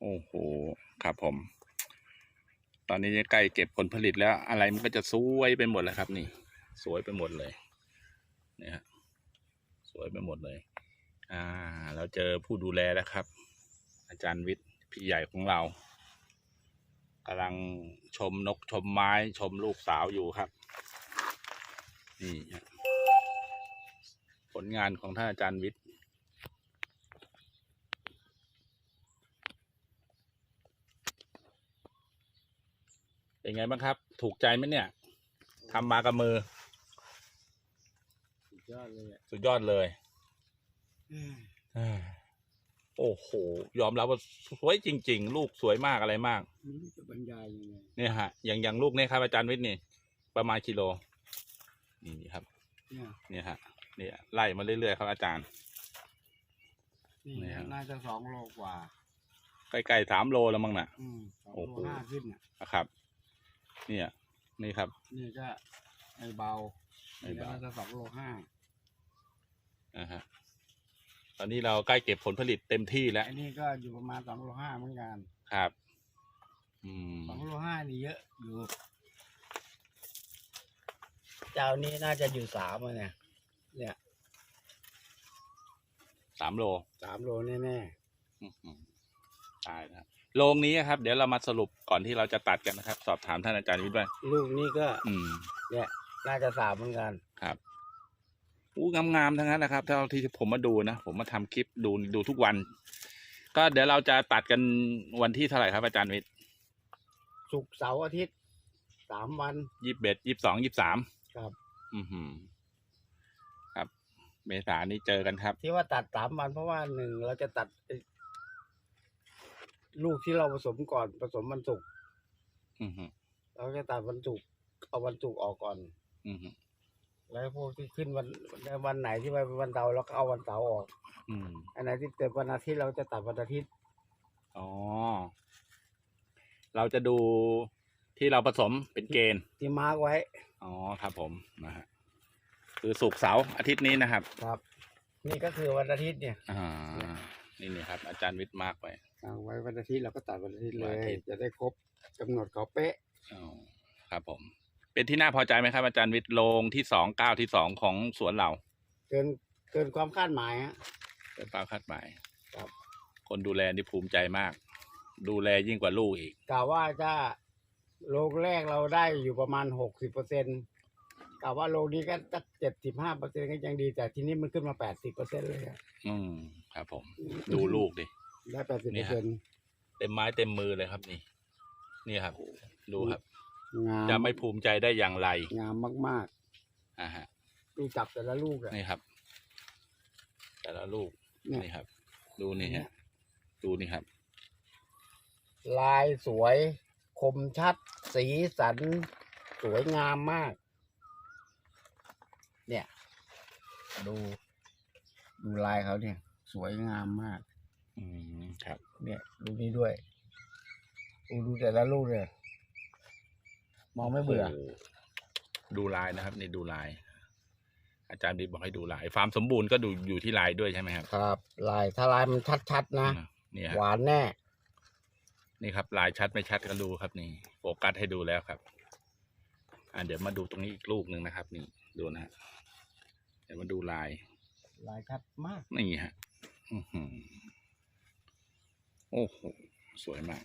โอ้โห ครับผม ตอนนี้ใกล้เก็บผลผลิตแล้ว อะไรมันก็จะสวยไปหมดแล้วครับ นี่ สวยไปหมดเลยนี่ฮะสวยไปหมดเลย อ่า เราเจอผู้ดูแลแล้วครับ อาจารย์วิทย์พี่ใหญ่ของเรากำลังชมนกชมไม้ชมลูกสาวอยู่ครับ นี่ผลงานของท่านอาจารย์วิทย์ เป็นไงบ้างครับ ถูกใจไหมเนี่ยทำมากับมือ สุดยอดเลยอะสุดยอดเลยอ่าโอ้โห ยอมรับว่าสวยจริง ๆ ลูกสวยมากอะไรมาก ไม่รู้จะบรรยายยังไงเนี่ยฮะ อย่างอย่างลูกเนี่ยครับอาจารย์วิทย์นี่ ประมาณกิโล นี่ครับ เนี่ยเนี่ยฮะเนี่ยไล่มาเรื่อยๆครับอาจารย์ นี่เนี่ย น่าจะสองโลกว่า ใกล้ๆสามโลแล้วมั้งน่ะ อืมสองโอ้โลโห ห้าขึ้นอะนะครับ เนี่ย นี่ครับ นี่ก็ไอเบาไอ้เบาน่าจะสองโลห้านะฮะตอนนี้เราใกล้เก็บผลผลิตเต็มที่แล้วไอ้นี่ก็อยู่ประมาณสองโลห้าเหมือนกันครับอืมสองโลห้านี่เยอะอยู่เจ้านี้น่าจะอยู่สามอะเนี่ยเนี่ยสามโลสามโลแน่อื้อหือตายนะครับ โรงนี้ครับ เดี๋ยวเรามาสรุปก่อนที่เราจะตัดกันนะครับ สอบถามท่านอาจารย์วิทย์ว่าๆลูกนี่ก็อืมเนี่ยน่าจะสามเหมือนกัน ครับอู้งามๆทั้งนั้นนะครับเท่าที่ผมมาดูนะผมมาทำคลิปดูดูทุกวัน ก็เดี๋ยวเราจะตัดกันวันที่เท่าไหร่ครับอาจารย์วิทย์ศุกร์เสาร์อาทิตย์สามวันยี่สิบเอ็ดยี่สิบสองยี่สิบสามครับ อือหือครับ เมษายนนี้เจอกันครับ ที่ว่าตัดสามวันเพราะว่าหนึ่งเราจะตัดไอ้ ลูกที่เราผสมก่อนผสมวันศุกร์อือหือเราจะตัดวันศุกร์เอาวันศุกร์ออกก่อน อือหือแล้วพวกที่ขึ้นวันในวันไหนที่ว่าเป็นวันเสาร์เราก็เอาวันเสาร์ออก อืมอันไหนที่เต็มวันอาทิตย์เราจะตัดวันอาทิตย์อ๋อ เราจะดูที่เราผสมเป็นเกณฑ์ ที่มาร์กไว้ อ๋อครับผมนะฮะคือสุกร์เสาร์อาทิตย์นี้นะครับ ครับ นี่ก็คือวันอาทิตย์เนี่ย อ่า นี่นี่ครับอาจารย์วิทย์มากไปเอาไว้วันอาทิตย์เราก็ตัดวันอาทิตย์เลวันย อาทิตย์ จะได้ครบกำหนดเขาเป๊ะ อ๋อครับผม เป็นที่น่าพอใจไหมครับ อาจารย์วิทย์โลงที่สองเก้าที่สองของสวนเราเกินเกินความคาดหมายฮะเป็นเป้าคาดหมายครับ คนดูแลนี่ภูมิใจมาก ดูแลยิ่งกว่าลูกอีกกะว่าจะโลกแรกเราได้อยู่ประมาณหกสิบเปอร์เซ็นต์ กะว่าโลกนี้ก็สักเจ็ดสิบห้าเปอร์เซ็นต์ก็ยังดี แต่ทีนี้มันขึ้นมาแปดสิบเปอร์เซ็นต์เลยอะอืมครับ ผม ดูลูกดิ ได้แปดสิบนี่เปอร์ฮะ เซ็นต์เต็มไม้เต็มมือเลยครับนี่ นี่ครับ ดูครับ งามจะไม่ภูมิใจได้อย่างไรงามมากอ่าฮะ ๆดูจับแต่ละลูกอะ นี่ครับ แต่ละลูกเนี่ย นี่ครับ ดูนี่ฮะดูนี่ครับ ลายสวย คมชัด สีสัน สวยงามมาก เนี่ย ดู ดูลายเขาเนี่ย สวยงามมาก อืมครับ เนี่ยดูนี่ด้วยดูดูแต่ละลูกเลยมองไม่เบื่อ โโหดูลายนะครับนี่ดูลาย อาจารย์ดีบอกให้ดูลายฟาร์มสมบูรณ์ก็ดูอยู่ที่ลายด้วยใช่ไหมครับครับ ลายถ้าลายมันชัดๆนะนี่ฮะหวานแน่ นี่ครับลายชัดไม่ชัดก็ดูครับนี่โฟกัสให้ดูแล้วครับ อ่าเดี๋ยวมาดูตรงนี้อีกลูกหนึ่งนะครับ นี่ดูนะฮะเดี๋ยวมาดูลายลายชัดมากนี่ฮะอื้อหือโอ้โหสวยมาก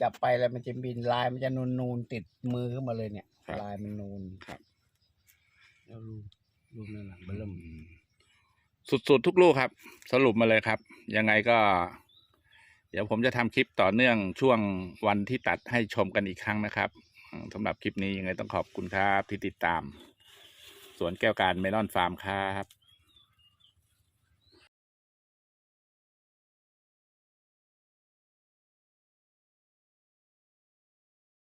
จับไปแล้วมันจะบินลายมันจะนูนนูนๆติดมือขึ้นมาเลยเนี่ยครับลายมันนูนครับแล้วลูกลูกนั่นแหละมันเริ่มสุดๆทุกลูกครับ สรุปมาเลยครับ ยังไงก็ เดี๋ยวผมจะทำคลิปต่อเนื่องช่วงวันที่ตัดให้ชมกันอีกครั้งนะครับอืม สำหรับคลิปนี้ยังไงต้องขอบคุณครับที่ติดตาม สวนแก้วการเมลอนฟาร์มครับ